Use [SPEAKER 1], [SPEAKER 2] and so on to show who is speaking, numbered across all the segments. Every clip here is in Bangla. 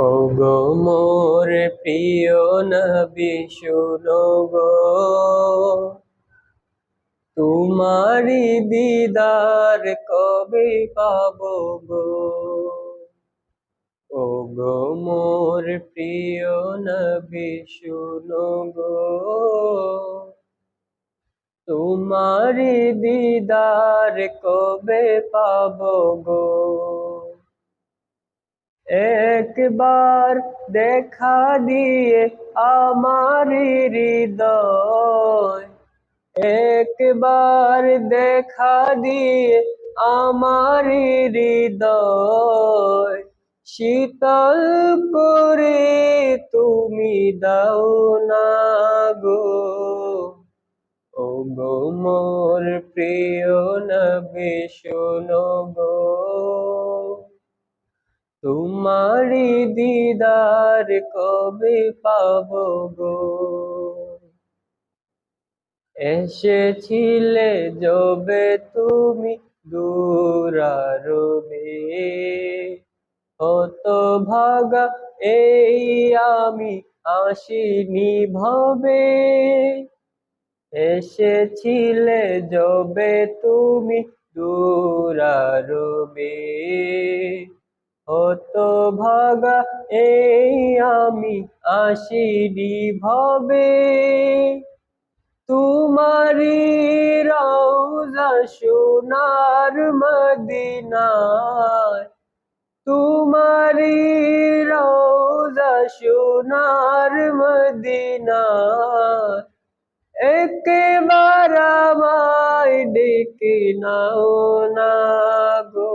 [SPEAKER 1] ও গো মোর প্রিয় নবী, শুনো গো। তোমারি দিদার কবে পাবো গো? ও গো মোর প্রিয় নবী, শুনো গো। তোমারি দিদার কবে পাবো গো? একবার দেখা দিয়ে আমার হৃদয়। একবার দেখা দিয়ে আমার হৃদয়। শীতল করে তুমি দাও না গো। ও গো মোর প্রিয় নবী, শোনো গো। তোমারি দিদার কবে পাব গো? এসেছিলে যবে তুমি দূরারবে কত ভাগা এই আমি আসিনি ভবে। এসেছিলে যবে তুমি দূরারবে কত ভাগা এই আমি আসিনি ভবে। তোমারি রওজা সোনার মদিনায়, তোমারি রওজা সোনার মদিনায়, একেবার আমায় ডেকে নাও না গো।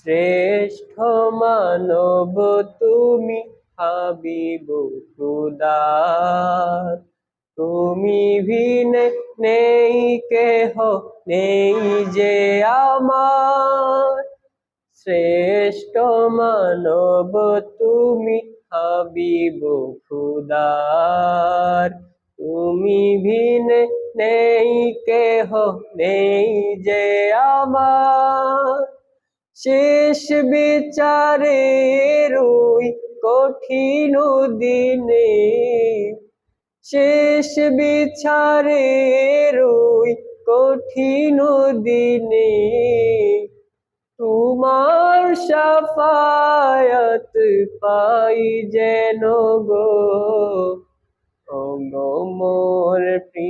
[SPEAKER 1] শ্রেষ্ঠ মানব তুমি হাবিব খুদার তুমি ভিনে নেই, কেহ নেই যে আমার। শ্রেষ্ঠ মানব তুমি হাবিব খুদার তুমি ভিনে নেই, কেহ নেই যে আমার। শেষ বিচারে রই কঠিন দিনে, শেষ বিচারে রই কঠিন দিনে, তোমার সাফায়াত পাই যেন গো ও গো মোর প্রিয়